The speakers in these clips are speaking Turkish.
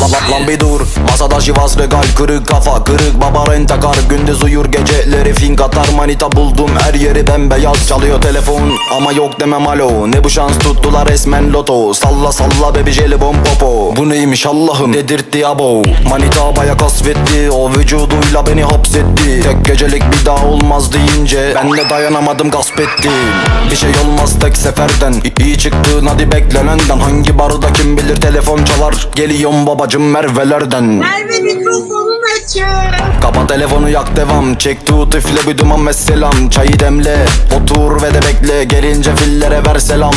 Lan bir dur. Masada şivas regal kırık kafa Kırık. Baba rentakar Gündüz uyur geceleri fink atar. Manita buldum her yeri bembeyaz. Çalıyor telefon ama yok demem alo. Ne bu şans tuttular resmen loto. Salla salla bebi jelibon popo. Bu neymiş Allah'ım? Dedirtti abo. Manita baya kasvetti. O vücuduyla beni hapsetti. Tek gecelik bir daha olmaz deyince Ben de dayanamadım gasp ettim Bir şey olmaz tek seferden. İyi çıktın hadi beklenenden Hangi barda kim bilir telefon çalar. Geliyorum babacım Merve'lerden. Merve mikrofonun açık. Kapa telefonu yak devam. Çek tut üfle bir duman ve selam. Çayı demle otur ve de bekle. Gelince fillere ver selam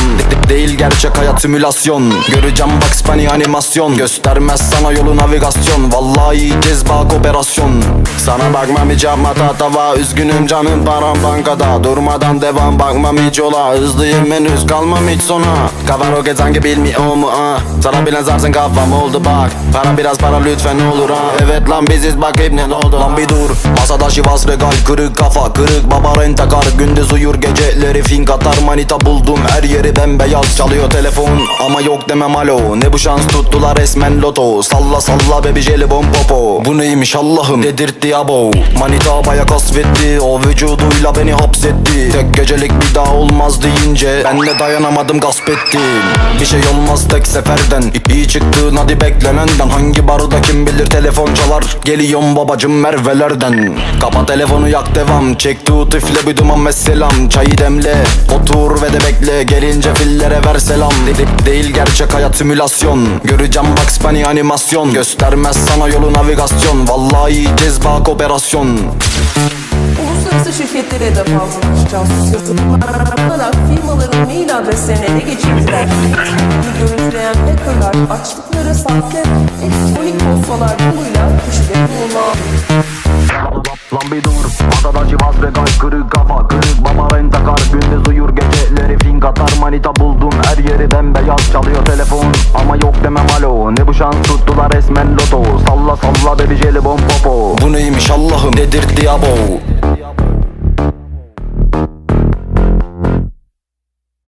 Değil gerçek hayat simülasyon. Göreceğim Bugs Bunny animasyon. Göstermez sana yolu navigasyon. Vallahi yiyeceğiz bak operasyon. Sana bakmam hiç yapma tatava. Üzgünüm canım param bankada. Durmadan devam bakmam hiç yola Hızlıyım henüz kalmam hiç sona. Kafa roket sanki bilmiyor mu ah Sana bilen zarsın kafam oldu bak. Para biraz para lütfen olur ha? Evet lan biziz bak ne oldu Lan? Bir dur. Masada şivas regal kırık kafa Kırık baba rentakar Gündüz uyur geceleri fink atar Manita buldum her yeri bembeyaz Çalıyor telefon. Ama yok demem alo. Ne bu şans tuttular resmen loto. Salla salla bebi jelibon popo. Bu neymiş Allah'ım? Dedirtti abo. Manita baya kasvetti. O vücuduyla beni hapsetti. Tek gecelik bir daha olmaz deyince Ben de dayanamadım gasp ettim. Bir şey olmaz tek seferden. İyi çıktın hadi beklenenden. Hangi barda kim bilir telefon çalar? Geliyorum babacım Merve'lerden. Kapa telefonu yak devam. Çek tut üfle bir duman ve selam. Çayı demle otur ve de bekle. Gelince fillere ver selam De- de- Değil gerçek hayat simülasyon. Göreceğim Bugs Bunny animasyon. Göstermez sana yolu navigasyon. Vallahi bak operasyon. Uluslararası şirketlere de fazla casus yazılımlar firmaların mail adreslerini ele geçirdiler. Görüntüleyen hackerlar açtıkları sahte elektronik postalar yoluyla kişileri bulma Lan bir dur Masada şivas regal kırık kafa Kırık baba rentakar Gündüz uyur atar Manita buldum her yeri bembeyaz Çalıyor telefon. Ama yok demem alo Ne bu şans tuttular resmen loto. Salla salla bebi jelibon popo. Bu neymiş Allah'ım dedirtti abo